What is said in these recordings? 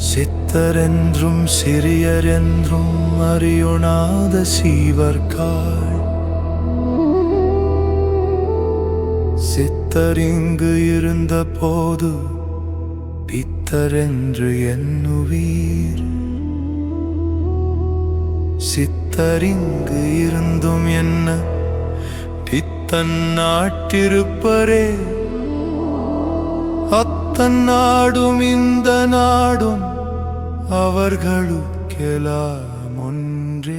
பித்தரென்றும் சிறியரென்றும் அறியுணாத சீவர்காள். சித்தரிங்கு இருந்த போது பித்தரென்று எண்ணுவீர். சித்தரிங்கு இருந்தும் என்ன? பித்தன் நாட்டிருப்பரே. அத்தன் தன்னாடும் இந்த நாடும் அவர்களுக்கெல்லாம் ஒன்றே.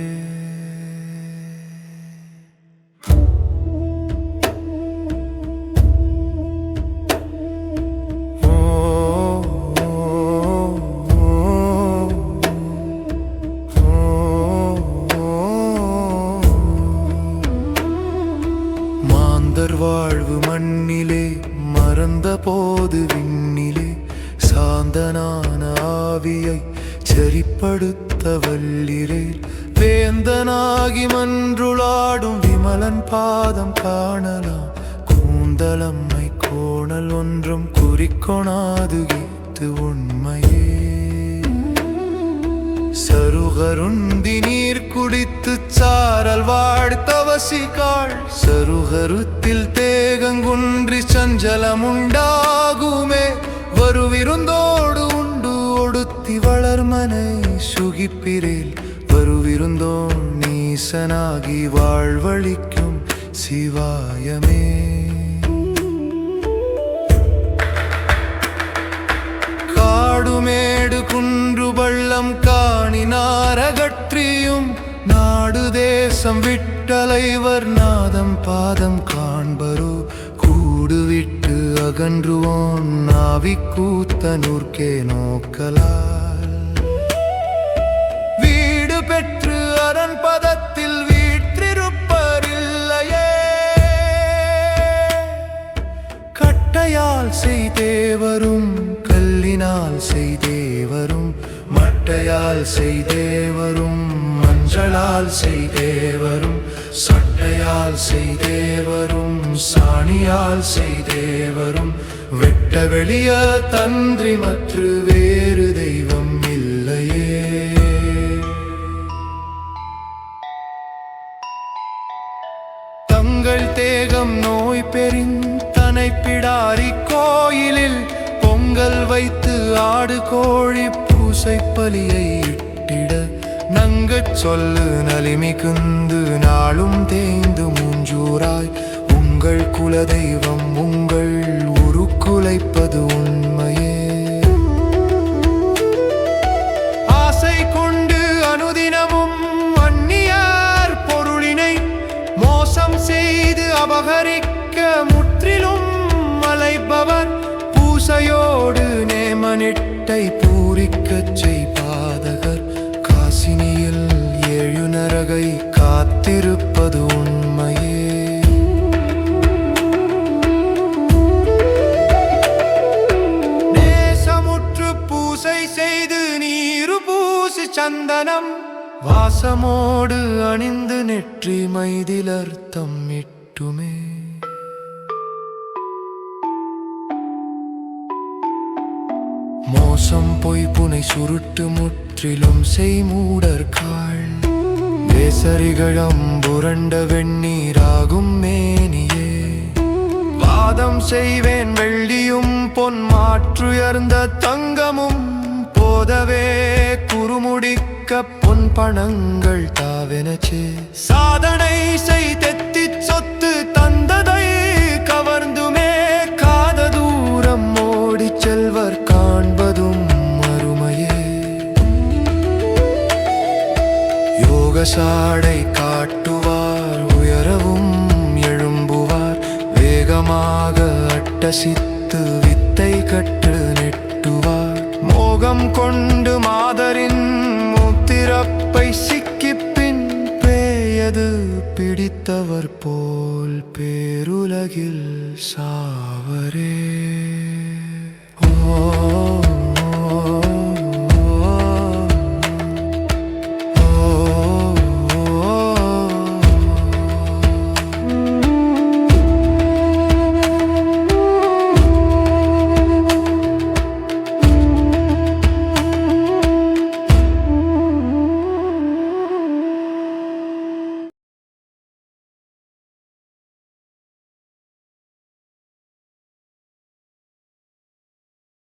வாழ்வு மண்ணிலே மறந்த போது விண்ணிலே சாந்தனான ஆவியை செறிப்படுத்த வல்லிரேல் வேந்தனாகி மன்றுளாடும் விமலன் பாதம் காணலாம். கூந்தலம்மை கோணல் ஒன்றும் குறிக்கொணாது கீத்து உண்மையே. சருகருந்தி நீர் குடித்து சாரல் வாழ்த்தவசிகாள் சருகருத்தில் தேகங்குன்றி சஞ்சலமுண்டாகுமே. வருவிருந்தோடு உண்டு ஒடுத்தி வளர்மனை சுகிப்பிரேல். வருவிருந்தோன் நீசனாகி வாழ்வழிக்கும் சிவாயமே. காடுமேடு குன்று பள்ளம் காணினாரகற்றியும் நாடு தேசம் விட்டலைவர் நாதம் பாதம் காண்பரோ கூடுவிட்டு அகன்றுவோன் நாவி கூத்தனூர்க்கே நோக்கலால். வீடு பெற்று அரண் பதத்தில் வீற்றிருப்பரில்லையே. கட்டையால் செய்தேவரும் கல்லினால் செய்தேவரும் மட்டையால் செய்தேவரும் மஞ்சளால் செய்தேவரும் சட்டையால் செய்தேவரும் சாணியால் செய்தேவரும் வெட்ட வெளிய தந்திரி மற்ற வேறு தெய்வம் இல்லையே. தங்கள் தேகம் நோய் பெறின் தனை பிடாரி கோயிலில் பொங்கல் வைத்து ஆடு கோழி பூசை பலியை இட்டிட நங்கச் சொல்லு நலிமிகுந்து நாளும் தேய்ந்து மூஞ்சூராய் உங்கள் குலதெய்வம் உங்கள் உருக்குலைப்பது உண்மையே. ஆசை கொண்டு அனுதினமும் அந்நியார் பொருளினை மோசம் செய்து அபகரிக்க முற்றிலும் அலைப்பவர் பூசையோடு நேமனிட்டை சந்தனம் வாசமோடு அணிந்து நெற்றி மைதிலர்த்தம் இட்டுமே மோசம் பொய் புனை சுருட்டு முற்றிலும் செய்மூடற்காள் வேசரிகளம் புரண்ட வெண்ணீராகும் மேனியே. வாதம் செய்வேன் வெள்ளியும் பொன் மாற்றுயர்ந்த தங்கமும் போதவே குறுமுடிக்க பொன் பணங்கள் தாவெனச்சு. சாதனை செய்தெத்தி சொத்து தந்ததை கவர்ந்துமே காத தூரம் ஓடி செல்வர் காண்பதும் அருமையே யோகசாடை காட்டுவார் உயரவும் எழும்புவார் வேகமாக அட்டசித்து வித்தை கட்டு கொண்டு மாதரின் முத்திரப்பை சிக்கிப்பின் பேயது பிடித்தவர் போல் பேருலகில் சாவரே.